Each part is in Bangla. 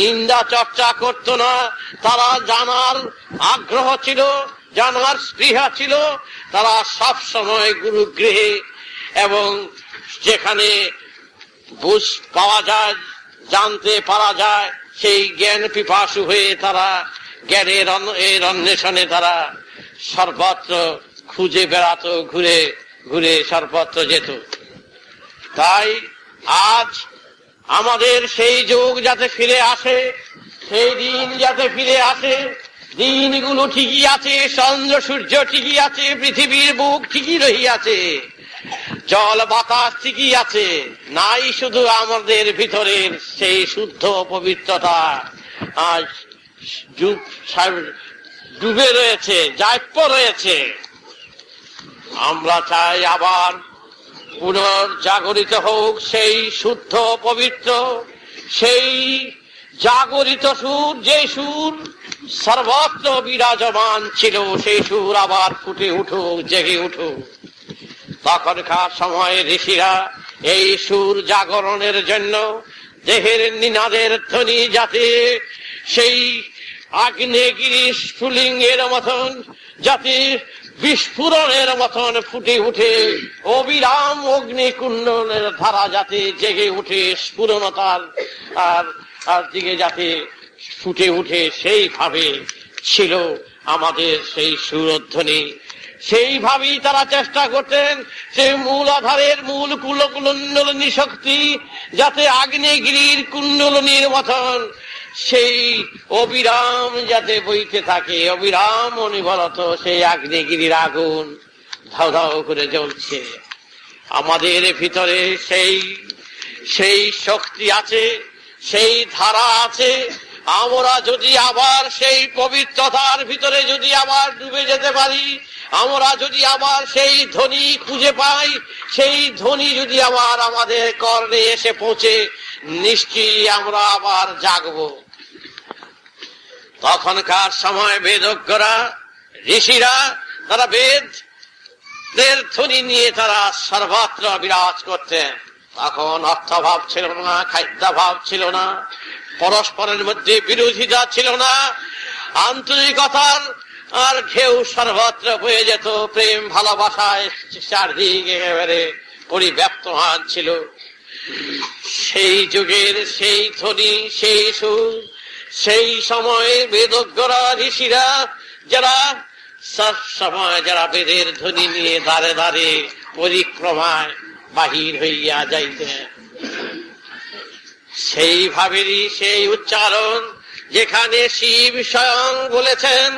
নিন্দা চর্চা করতো না। তারা জানার আগ্রহ ছিল, জানার স্পৃহা ছিল। তারা সব সময় গুরুগৃহে এবং যেখানে বুঝ পাওয়া যায়, জানতে পারা যায়, সেই জ্ঞান পিপাসু হয়ে তারা জ্ঞানের এর অন্বেষণে তারা সর্বত্র খুঁজে বেড়াতো, ঘুরে ঘুরে সর্বত্র যেত। তাই আজ আমাদের সেই যুগ যাতে ফিরে আসে, সেই দিন যাতে ফিরে আসে, দিনগুলো ঠিকই আছে, চন্দ্র, সূর্য ঠিকই আছে, পৃথিবীর বুক ঠিকই রহিয়াছে, জল, বাতাস ঠিকই আছে, নাই শুধু আমাদের ভিতরের সেই শুদ্ধ পবিত্রতা, আজ ডুব- ডুবে রয়েছে, জায়প্য রয়েছে। আমরা চাই আবার পুনর্জাগরিত হোক সেই শুদ্ধ পবিত্র, সেই জাগরিত সুর, যে সুর সর্বত্র বিরাজমান ছিল, সেই সুর আবার ফুটে উঠুক, জেগে উঠুক। তখনকার সময় ঋষিরা এই সুর জাগরণের জন্য দেহের নিনাদের ধ্বনি যাতে সেই আগ্নেয়গিরি স্ফুলিঙ্গের মতন যাতে বিস্ফোরণের মতন ফুটে উঠে অবিরাম অগ্নিকুণ্ডলের ধারা যাতে জেগে উঠে স্ফুরণতার আর আর দিকে যাতে ফুটে উঠে সেইভাবে ছিল আমাদের সেই সুরধ্বনি। সেইভাবেই তারা চেষ্টা করতেন সেই মূল আধারের মূল কুলকুলনী শক্তি যাতে আগ্নেয়গিরির কুণ্ডলনীর মতন সেই অবিরাম যাতে বইতে থাকে, অবিরাম অনিবরত সেই আগ্নেগিরির আগুন ধাও ধাও করে জ্বলছে। আমাদের ভিতরে সেই সেই শক্তি আছে, সেই ধারা আছে, আমরা যদি আবার সেই পবিত্রতার ভিতরে যদি আবার ডুবে যেতে পারি, আমরা যদি আবার সেই ধ্বনি খুঁজে পাই, সেই ধ্বনি যদি আবার আমাদের কর্ণে এসে পৌঁছে, নিশ্চয়ই আমরা আবার জাগবো। তখনকার সময় বেদজ্ঞরা, ঋষিরা, তারা বেদ দের ধ্বনি নিয়ে তারা সর্বত্র বিরাজ করতেন। তখন অর্থভাব ছিল না, খাদ্যাভাব ছিল না, পরস্পরের মধ্যে বিরোধিতা ছিল না, আন্তরিকতার আর ঘেউ সর্বত্র হয়ে যেত, প্রেম, ভালোবাসায় চারদিকে একেবারে পরিব্যাপ্তমান ছিল। সেই যুগের সেই ধ্বনি, সেই সুর সেই সময়ে বেদজ্ঞরা, ঋষিরা যারা সব সময় যারা বেদের ধ্বনি নিয়ে দাঁড়ে দাঁড়ে পরিক্রমায় বাহির হইয়া যাইতেন সেইভাবেরই সেই উচ্চারণ যেখানে শিব স্বয়ং বলেছেন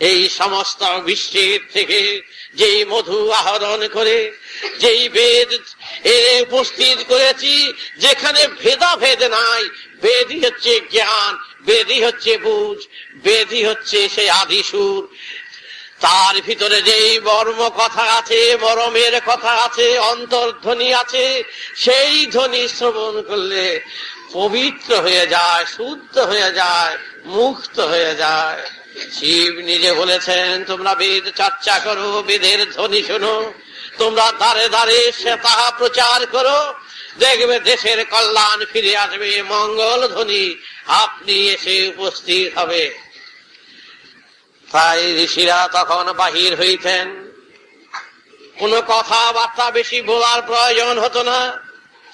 এই সমস্ত বিশ্বের থেকে যেই মধু আহরণ করে, যেই বেদ এ উপস্থিত করেছি, যেখানে ভেদাভেদ নাই, বেদই হচ্ছে জ্ঞান, বেদই হচ্ছে বুঝ, বেদই হচ্ছে সেই আদিসুর তার ভিতরে যেই মর্ম কথা আছে, মরমের কথা আছে, অন্তর্ধ্বনি আছে, সেই ধ্বনি শ্রবণ করলে পবিত্র হয়ে যায়, শুদ্ধ হয়ে যায়, মুক্ত হয়ে যায়। শিব নিজে বলেছেন, তোমরা বেদ চর্চা করো, বেদের ধ্বনি শোনো। তোমরা দাঁড়ে দাঁড়ে সে তাহা প্রচার করো। দেখবে দেশের কল্যাণ ফিরে আসবে, মঙ্গল ধ্বনি আপনি এসে উপস্থিত হবে। তাই ঋষিরা তখন বাহির হইতেন। কোন কথাবার্তা বেশি বলার প্রয়োজন হতো না।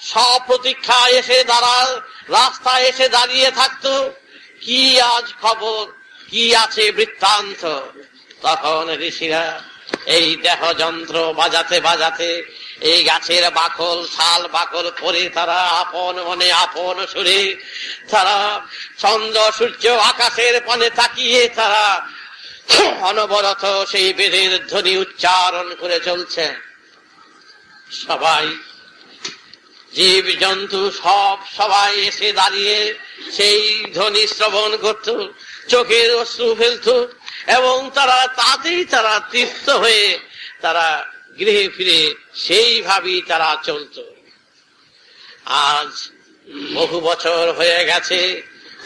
সব প্রতীক্ষা এসে দাঁড়াল, রাস্তায় এসে দাঁড়িয়ে থাকতো। কি আজ খবর? কি আছে বৃত্তান্ত। তখন ঋষিরা এই দেহ যন্ত্র বাজাতে বাজাতে এই গাছের বাকল, শাল বাকল করে তারা আপন মনে আপন সুরে তারা চন্দ্র, সূর্য আকাশের পানে তাকিয়ে তারা অনবরত সেই বেদের ধ্বনি উচ্চারণ করে চলছে। সবাই জীব জন্তু সব সবাই এসে দাঁড়িয়ে সেই ধ্বনি শ্রবণ করত, চোখের অশ্রু ফেলত, এবং তারা তাতেই তারা তৃপ্ত হয়ে তারা গৃহে ফিরে সেইভাবেই তারা চলত। আজ বহু বছর হয়ে গেছে,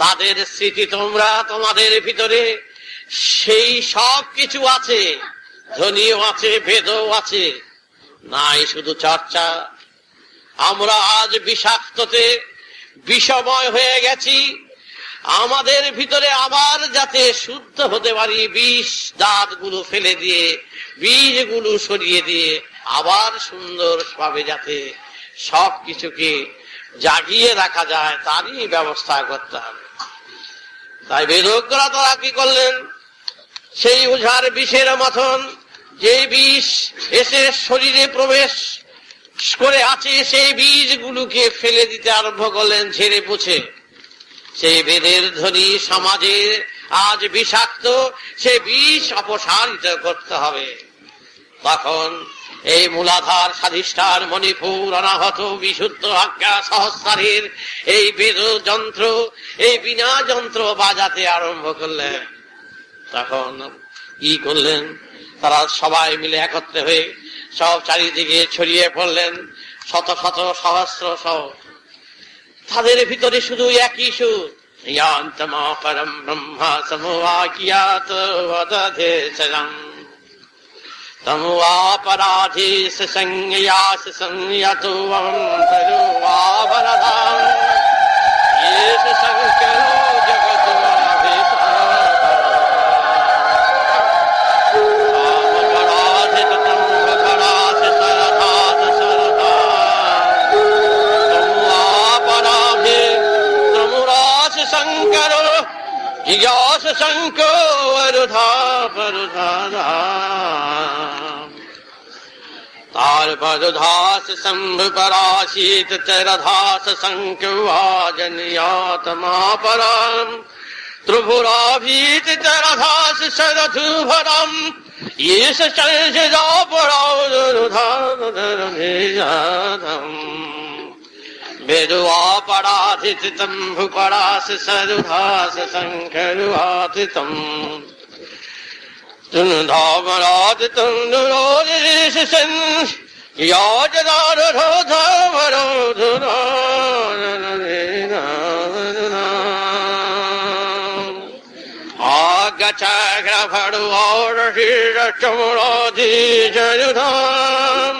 তাদের স্মৃতি তোমরা তোমাদের ভিতরে, সেই সব কিছু আছে, ধ্বনিও আছে ভেদও আছে, নাই শুধু চর্চা আমরা আজ বিষাক্ততে বিষময় হয়ে গেছি। আমাদের ভিতরে আবার যাতে শুদ্ধ হতে পারি, বিষ দাঁতগুলো ফেলে দিয়ে, বীজগুলো সরিয়ে দিয়ে আবার সুন্দর ভাবে যাতে সব কিছুকে জাগিয়ে রাখা যায়, তারই ব্যবস্থা করতে হবে। তাই বেদজ্ঞরা তারা কি করলেন? সেই ওঝার বিষের মতন যে বিষ এসে শরীরে প্রবেশ করে আছে সেই বীজগুলোকে ফেলে দিতে আরম্ভ করলেন ঝেড়ে পুছে। সেই বেদের ধ্বনি সমাজে আজ বিষাক্ত, সে বিষ অপসারিত করতে হবে। তখন এই মূলাধার স্বাধিষ্ঠান মণিপুর অনাহত বিশুদ্ধ আজ্ঞা সহস্রারের এই বেদ যন্ত্র এই বিনা যন্ত্র বাজাতে আরম্ভ করলেন। তখন কি করলেন? তারা সবাই মিলে একত্রে হয়ে সব চারিদিকে ছড়িয়ে পড়লেন শত শত সহস্র সহ। তাদের ভিতরে শুধু একই সুর। ব্রহ্মা সংয়তো তরুয়াবরধাম शंको वरुधा परुधा तार परुधास शंभ पराशीत चरधास शंकुभाजनियातमा परम त्रिभुराभीत चरधास शरधु भरम ये संजा पड़ा धरम மெதுவாபடாதிதம் புபடாசு சதுதாசு சங்கருவாதிதம் துணுதாமராதிதம் நுரோதிசு சன் யாஜதாரோதாமரோதுனா ஆகச்சகிரபடுவோடீரச்சமுரோதீஜனுதான்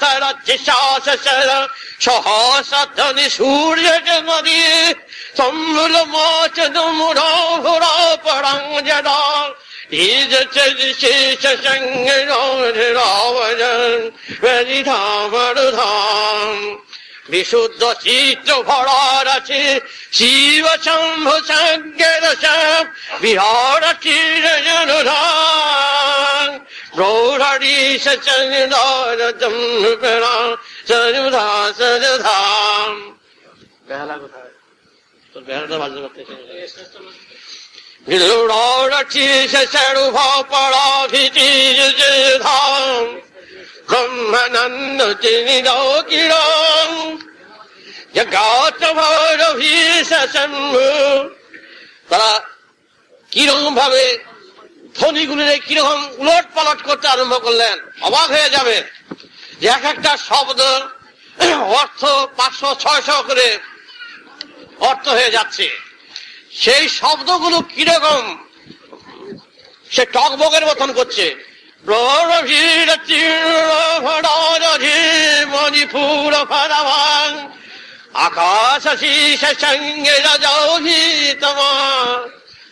তরচ্ছাস সহসধ্বনি সূর্য নদী সম্মূল মোচন মুড়ো ভুড়ো পরং জডা ইজ শেষ সঙ্গ রাবণ ধাম বিশুদ্ধ চিত্র ভরার আছে শিব শম্ভু সঙ্গের বিহার চির জনুধান গৌরী সচন্দ্রম সরুধা সরধাম বেহালা কোথায় তোর বেহালাটা বাজতে করতে ধাম ব্রহ্মানন্দ চিনিদো কিরম জগাত ভৈরভীশম্ভু তারা কীরকম ভাবে ধ্বনিগুলির কীরকম উলট পালট করতে আরম্ভ করলেন। অবাক হয়ে যাবে যে এক একটা শব্দ অর্থ পাঁচশো, ছয়শো করে অর্থ হয়ে যাচ্ছে। সেই শব্দগুলো কীরকম? সে টকবগের মতন করছে। মণিপুর আকাশ শীষ সঙ্গে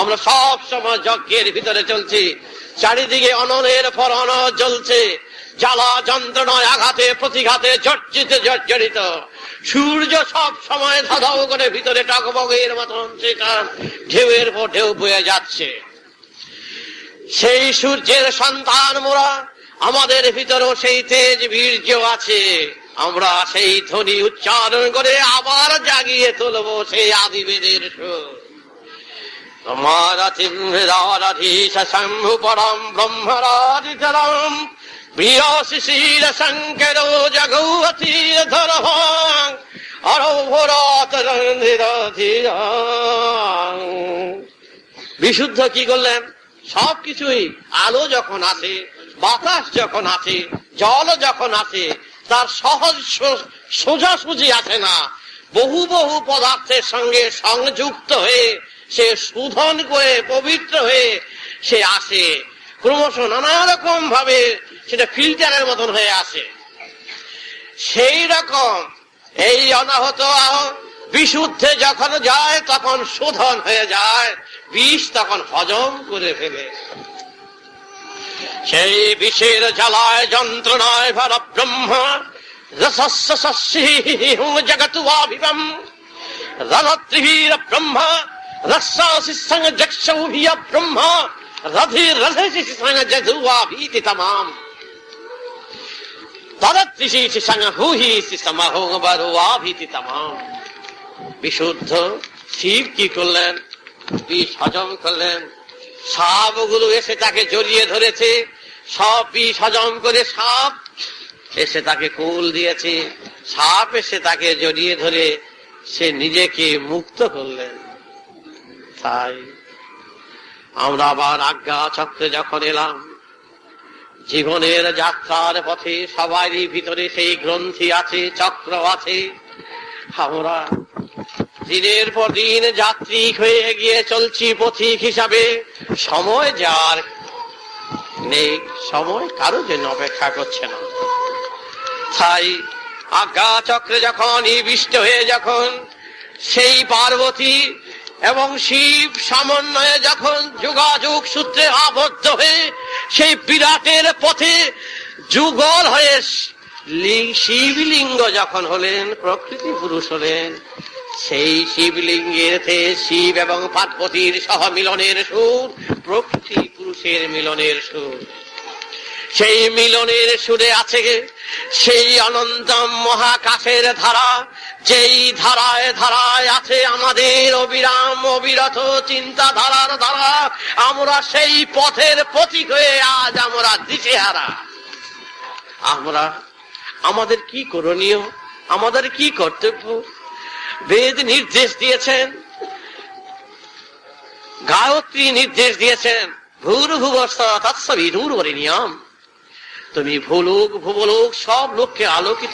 আমরা সব সময় যজ্ঞের ভিতরে চলছি। চারিদিকে অননের পর অনল জ্বলছে জ্বালা যন্ত্রণায় আঘাতে, প্রতিঘাতে জর্জিত, জর্জরিত। সূর্য সব সময় ধাঁধাও করে ভিতরে টকবগের মতন সেটা ঢেউয়ের পর ঢেউ বয়ে যাচ্ছে। সেই সূর্যের সন্তান মোরা, আমাদের ভিতরেও সেই তেজ বীর্য আছে। আমরা সেই ধ্বনি উচ্চারণ করে আবার জাগিয়ে তুলবো সেই আদিবেদের সুর। তোমারাধীশ শম্ভু পরম ব্রহ্মরাজিতরম প্রিয় শিশির শঙ্কর জগৌতীর ধর বিশুদ্ধ কি করলেন? সব কিছুই আলো যখন আসে, বাতাস যখন আসে, জল যখন আসে, তার সহজ সোজাসুজি আসে না। বহু বহু পদার্থের সঙ্গে সংযুক্ত হয়ে সে শোধন করে পবিত্র হয়ে সে আসে। ক্রমশ নানা রকম ভাবে সেটা ফিল্টারের মতন হয়ে আসে। সেই রকম এই অনাহত বিশুদ্ধে যখন যায়, তখন শোধন হয়ে যায়, বিষ তখন হজম করে ফেলে। সেই বিষের জ্বালায় যন্ত্রণায় ভর ব্রহ্ম রসস্য রণত্রিবীর ব্রহ্ম রসাসি সঙ্গ যক্ষৌভিয় ব্রহ্ম রধি জগুয়াভীতি তমাম তদত্রিশি সঙ্গ হুহি সমহো বরুয়াভীতি তমাম বিশুদ্ধ শিব কি করলেন বিষ হজম করলেন সাপগুলো এসে তাকে জড়িয়ে ধরেছে সব বিষ হজম করে সাপ এসে তাকে কুল দিয়েছে সাপ এসে তাকে জড়িয়ে ধরে সে নিজেকে মুক্ত করলেন তাই আমরা আবার আজ্ঞা চক্রে যখন এলাম, জীবনের যাত্রার পথে সবারই ভিতরে সেই গ্রন্থি আছে, চক্র আছে। আমরা দিনের পর দিন যাত্রী হয়ে গিয়ে চলছি পথিক হিসাবে। সময় যার নেই, সময় কারও জন্য অপেক্ষা করছে না। তাই আজ্ঞা চক্রে যখন ইবিষ্ট হয়ে যখন সেই পার্বতী এবং শিব সমন্বয়ে যখন যোগাযোগ সূত্রে আবদ্ধ হয়ে সেই বিরাটের পথে যুগল হয়ে শিবলিঙ্গ যখন হলেন, প্রকৃতি পুরুষ হলেন, সেই শিবলিঙ্গের শিব এবং পার্বতীর সহ মিলনের সুর প্রকৃতি পুরুষের মিলনের সুর। সেই মিলনের সুরে আছে সেই অনন্তম মহাকাশের ধারা, যেই ধারায় ধারায় আছে আমাদের অবিরাম অবিরত চিন্তাধারার ধারা, আমরা সেই পথের প্রতীক হয়ে আজ আমরা দিশেহারা। আমরা, আমাদের কি করণীয়? আমাদের কি কর্তব্য? বেদ নির্দেশ দিয়েছেন, গায়ত্রী নির্দেশ দিয়েছেন ভূর ভুবস্ত তৎসবি নিয়ম তুমি ভূলোক ভূবলোক সব লোককে আলোকিত